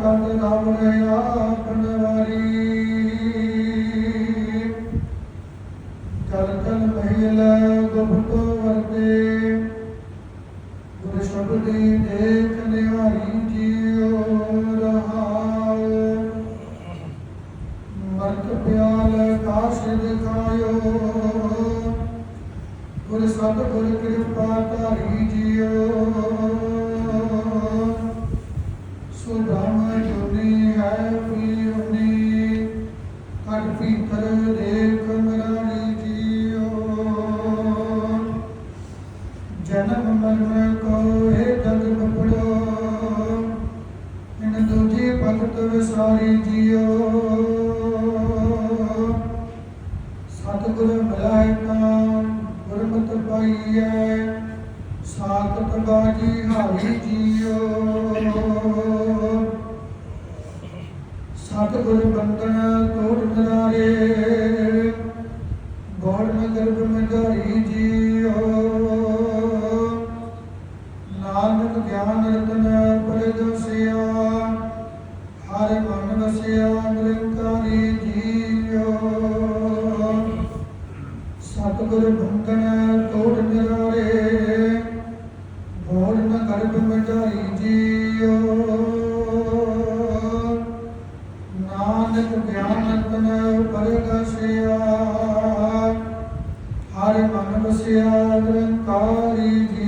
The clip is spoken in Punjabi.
ਘਟ ਘਟ ਨਾਮ ਰਿਆ ਪਨਵਾਰੀ ਜਲ ਜਲ ਮਹਿਲ ਗੁਪਤ ਵਰਤੇ। ਗੁਰ ਸ਼ਬਦੀ ਦੇਖ ਨਿਹਾਰੀ ਜੀਓ ਰਹਾਉ। ਮਰਤ ਪਿਆਲ ਕਾਸ਼ ਦਿਖਾਇਓ। ਗੁਰ ਸਤ ਗੁਰ ਕਿਰਪਾ ਧਾਰੀ ਜੀਓ ਪਾਈਐ। ਸਾਖਤ ਬਾਜੀ ਹਾਰੀ ਜੀਓ। ਸਤਿਗੁਰ ਬੰਦਨ ਤੋੜ ਨਰਾਰੇ ਗੌੜ ਨਗਰ ਬਮਧਾਰੀ ਜੀਓ। ਨਾਨਕ ਗਿਆਨ ਰਤਨ ਪਰਦਸਿਆ ਹਰ ਮਨ ਵਸਿਆ ਨਿਰੰਕਾਰੀ ਜੀਓ। ਸਤਿਗੁਰ ਬੰਦਨ ਤੋੜ ਨਿਰਾਰੇ ਗੌੜ ਨਗਰ ਬਮਧਾਰੀ ਜੀਓ। ਪਰਦਸਿਆ ਹਰ